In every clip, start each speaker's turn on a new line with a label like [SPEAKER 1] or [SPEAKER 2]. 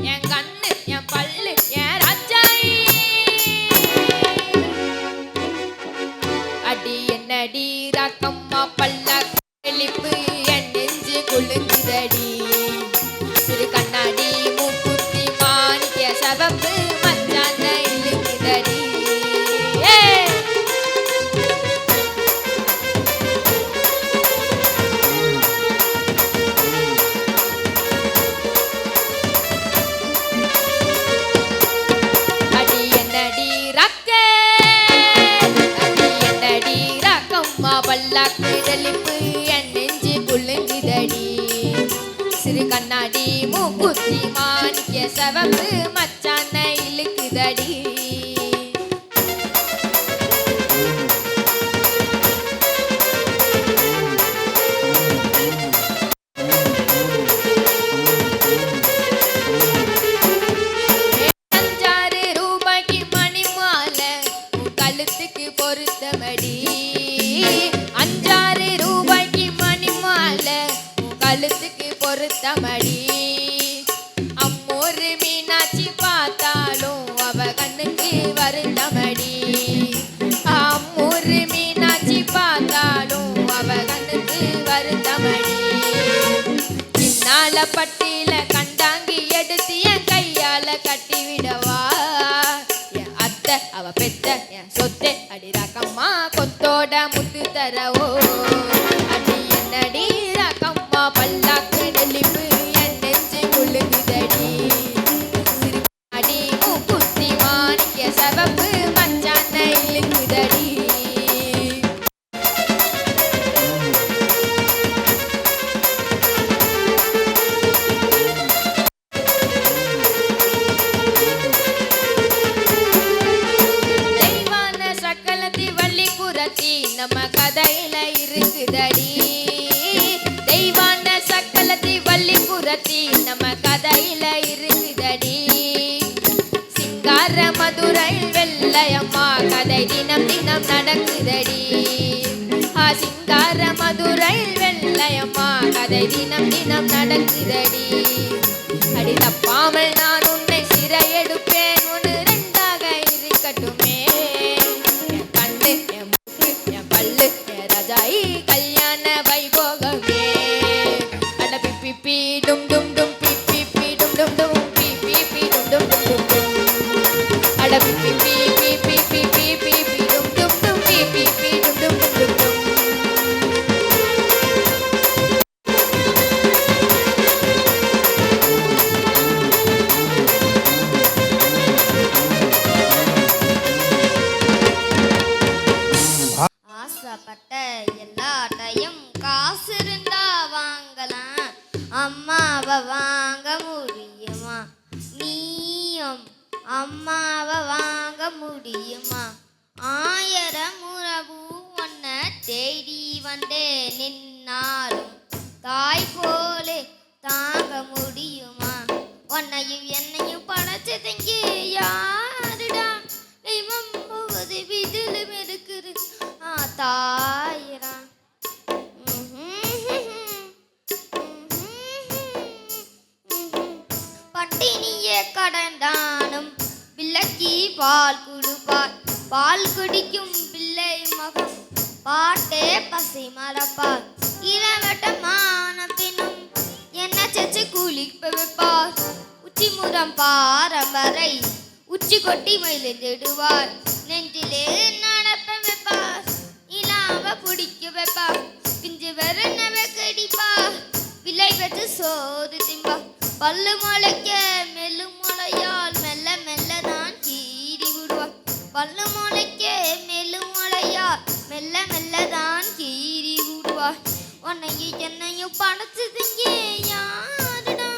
[SPEAKER 1] 年羹 கழுத்துக்கு பொருத்தமடி அம்மோரு மீனாட்சி பார்த்தாலும் அவ கண்ணுக்கு வருத்தமடி அம்மோரு மீனாட்சி பார்த்தாலும் அவ கண்ணுக்கு வருத்தமடி சின்னால பட்டியில கண்டாங்கி எடுத்து என் கையால கட்டி விடவா என் அத்தை அவ பெத்த கதை தினம் தினம் நடக்குதடி. சிங்கார மதுரையில் வெள்ளையம்மா கதை தினம் தினம் நடக்குதடி. அடி தப்பாமல் நான் உன்னை சிறை எடுப்பேன் ஒன்று ரெண்டாக இருக்கட்டுமே. என் கண்ணு என் மூக்கு என் பல்லு என் ரஜாயி கல்யாண வைபோகமே. அட பிப்பி பி டும் டும் டும் பி பி டும் டும் டும் பி பி டும் டும் டும் டும் அட பிப்பி பீ
[SPEAKER 2] ஆசைப்பட்ட எல்லாட்டையும் காசு இருந்தா வாங்கலாம். அம்மாவை வாங்க முடியுமா? நீயும் அம்மாவை வாங்க முடியுமா? ஆயிரம் உறவு ஒன்ன தேடி வந்தே நின்னாலும் தாய் போலே தாங்க முடியுமா? உன்னையும் என்னையும் பட்டினியே கடந்தானும் பிள்ளைக்கு பால் கொடுப்பார். பால் குடிக்கும் பிள்ளை மகம் பாட்டே பசை மறப்பார். இளவட்டமான பின்னும் என்ன செச்சு குளிப்ப வைப்பார் உச்சி முதம் பாரம்பரை உச்சி கொட்டி மயிலிடுவார் நெஞ்சிலே நடப்ப வைப்பார். இல்லாம பிடிக்க வைப்பார். பிஞ்சு வரனவ கடிப்பார். விலை பெற்று சோறு திம்பா பல்லு முளைக்க மெல்லும் உன்னையும் என்னையும் படைச்சதுங்க யாருடா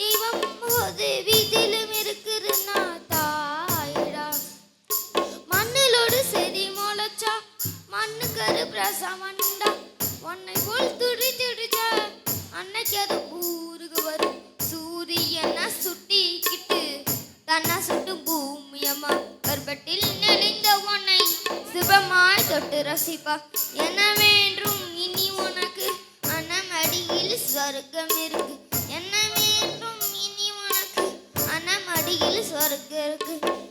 [SPEAKER 2] தெய்வம் போது வீட்டிலும் இருக்குதுன்னா தாயிடா. மண்ணிலோடு செடி முளைச்சா மண்ணு கரு பிரசமண்டா உன்னை போல் துடி துடிச்சா அன்னைக்கு அது ஊருக்கு வரும். சூரியனை சுட்டிக்கிட்டு தன்னை சுட்டு பூமியம்மா கர்ப்பத்தில் நெளிந்த உன்னை சிவமாய் தொட்டு ரசிப்பா. எனவே சொர்க்கம் இருக்கு. என்ன வேண்டும் இனி உனக்கு? அனம் அடியில் சொர்க்கம் இருக்கு.